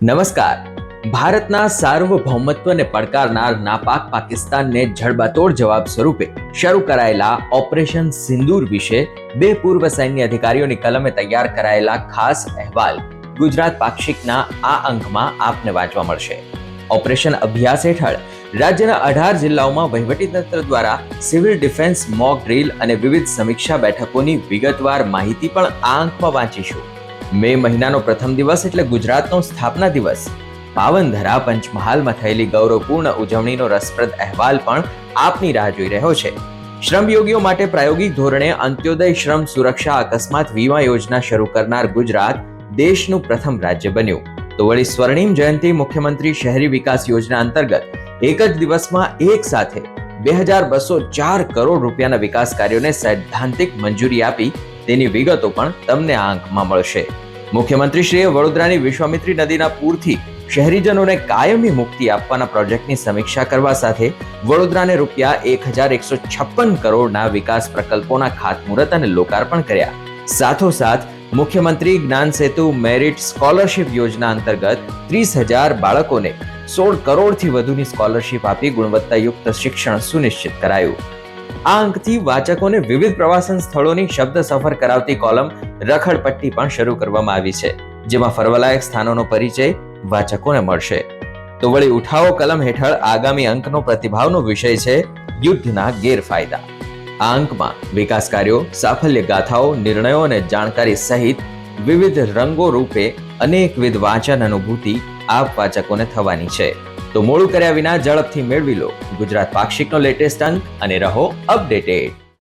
નમસ્કાર. ભારતના સાર્વભૌમત્વને પડકારનાર નાપાક પાકિસ્તાનને જડબાતોડ જવાબ સ્વરૂપે શરૂ કરાયેલા ઓપરેશન સિંદૂર વિશે બે પૂર્વ સૈન્ય અધિકારીઓની કલમે તૈયાર કરાયેલા ખાસ અહેવાલ ગુજરાત પાક્ષિકના આ અંકમાં આપને વાંચવા મળશે. ઓપરેશન અભ્યાસ હેઠળ રાજ્યના અઢાર જિલ્લાઓમાં વહીવટીતંત્ર દ્વારા સિવિલ ડિફેન્સ મોક ડ્રીલ અને વિવિધ સમીક્ષા બેઠકોની વિગતવાર માહિતી પણ આ અંકમાં વાંચીશું. મે મહિનાનો પ્રથમ દિવસ એટલે ગુજરાતનો સ્થાપના દિવસ. પાવનધરા પંચમહાલમાં થયેલી ગૌરવપૂર્ણ ઉજવણીનો રસપ્રદ અહેવાલ પણ આપની રાહ જોઈ રહ્યો છે. શ્રમયોગીઓ માટે પ્રાયોગિક ધોરણે અંત્યોદય શ્રમ સુરક્ષા અકસ્માત વીમા યોજના શરૂ કરનાર ગુજરાત દેશનું પ્રથમ રાજ્ય બન્યું. તો વળી સ્વર્ણિમ જયંતિ મુખ્યમંત્રી શહેરી વિકાસ યોજના અંતર્ગત એક જ દિવસમાં એક સાથે બે હજાર બસો ચાર કરોડ રૂપિયાના વિકાસ કાર્યોને સૈદ્ધાંતિક મંજૂરી આપી તેની વિગતો પણ તમને આ અંકમાં મળશે. મુખ્યમંત્રીશ્રીએ વડોદરાની વિશ્વામિત્રી નદીના પૂરથી શહેરીજનોને કાયમી મુક્તિ આપવાના પ્રોજેક્ટની સમીક્ષા કરવા સાથે વડોદરાને રૂપિયા એક હજાર એકસો છપ્પન કરોડના વિકાસ પ્રકલ્પોના ખાતમુહૂર્ત અને લોકાર્પણ કર્યા. સાથોસાથ, મુખ્યમંત્રી જ્ઞાન સેતુ મેરિટ સ્કોલરશિપ યોજના અંતર્ગત ત્રીસ હજાર બાળકોને સોળ કરોડથી વધુની સ્કોલરશિપ આપી ગુણવત્તાયુક્ત શિક્ષણ સુનિશ્ચિત કરાયું. આ અંકથી વાચકોને વિવિધ પ્રવાસન સ્થળોની શબ્દ સફર કરાવતી કોલમ રખડપટ્ટી પણ શરૂ કરવામાં આવી છે, જેમાં ફરવાલાયક સ્થાનોનો પરિચય વાચકોને મળશે. તો વળી ઉઠાવો કલમ હેઠળ આગામી અંકનો પ્રતિભાવનો વિષય છે, યુદ્ધના ગેરફાયદા. આ અંકમાં વિકાસ કાર્યો, સાફલ્ય ગાથાઓ, નિર્ણયો અને જાણકારી સહિત વિવિધ રંગો રૂપે અનેકવિધ વાંચન અનુભૂતિ આપ વાચકોને થવાની છે. તો મોડું કર્યા વિના ઝડપથી મેળવી લો. ગુજરાત પાક્ષિકનો લેટેસ્ટ અંક અને રહો અપડેટેડ